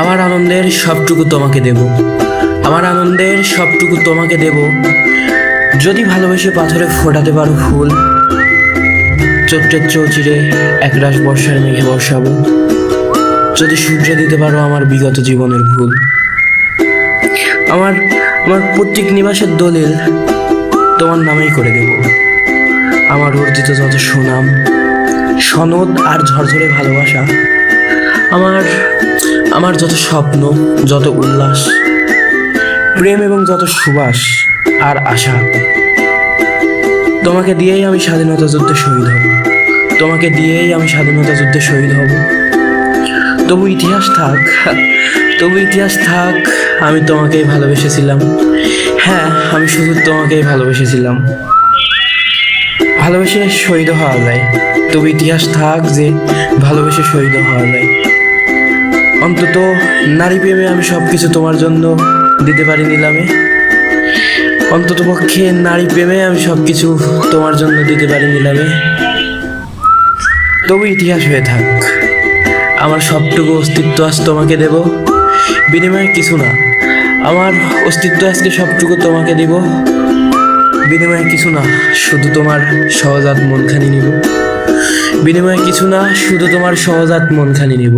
আমার আনন্দের সবটুকু তোমাকে দেব। আমার আনন্দের সবটুকু তোমাকে দেব। যদি ভালোবেসে পাথরে ফোটাতে পারো ফুল চৈত্রের চৌচিরে একরাশ বর্ষার মেঘে বসাবো। যদি সূর্যে দিতে পারো আমার বিগত জীবনের ভুল। আমার আমার প্রত্যেক নিবাসের দলিল তোমার নামেই করে দেব। আমার অর্জিত যত সুনাম, সনদ আর ঝরঝরে ভালোবাসা, আমার আমার যত স্বপ্ন, যত উল্লাস, প্রেম এবং যত সুবাস আর আশা, তোমাকে দিয়েই আমি স্বাধীনতা যুদ্ধে শহীদ হব। তোমাকে দিয়েই আমি স্বাধীনতা যুদ্ধে শহীদ হব। তবু ইতিহাস থাক, তবু ইতিহাস থাক, আমি তোমাকেই ভালোবেসেছিলাম। হ্যাঁ আমি শুধু তোমাকেই ভালোবেসেছিলাম। ভালোবেসে শহীদ হওয়া যায়। তবু ইতিহাস থাক যে ভালোবেসে শহীদ হওয়া যায়। অন্তত নারী প্রেমে আমি সব কিছু তোমার জন্য দিতে পারি নিলামে। অন্তত পক্ষে নারী প্রেমে আমি সব কিছু তোমার জন্য দিতে পারি নিলামে। তবু ইতিহাস হয়ে থাক। আমার সবটুকু অস্তিত্ব আজ তোমাকে দেব। বিনিময়ে কিছু না, আমার অস্তিত্ব আজকে সবটুকু তোমাকে দেব। বিনিময়ে কিছু না, শুধু তোমার সহজাত মনখানি নিব। বিনিময়ে কিছু না, শুধু তোমার সহজাত মনখানি নিব।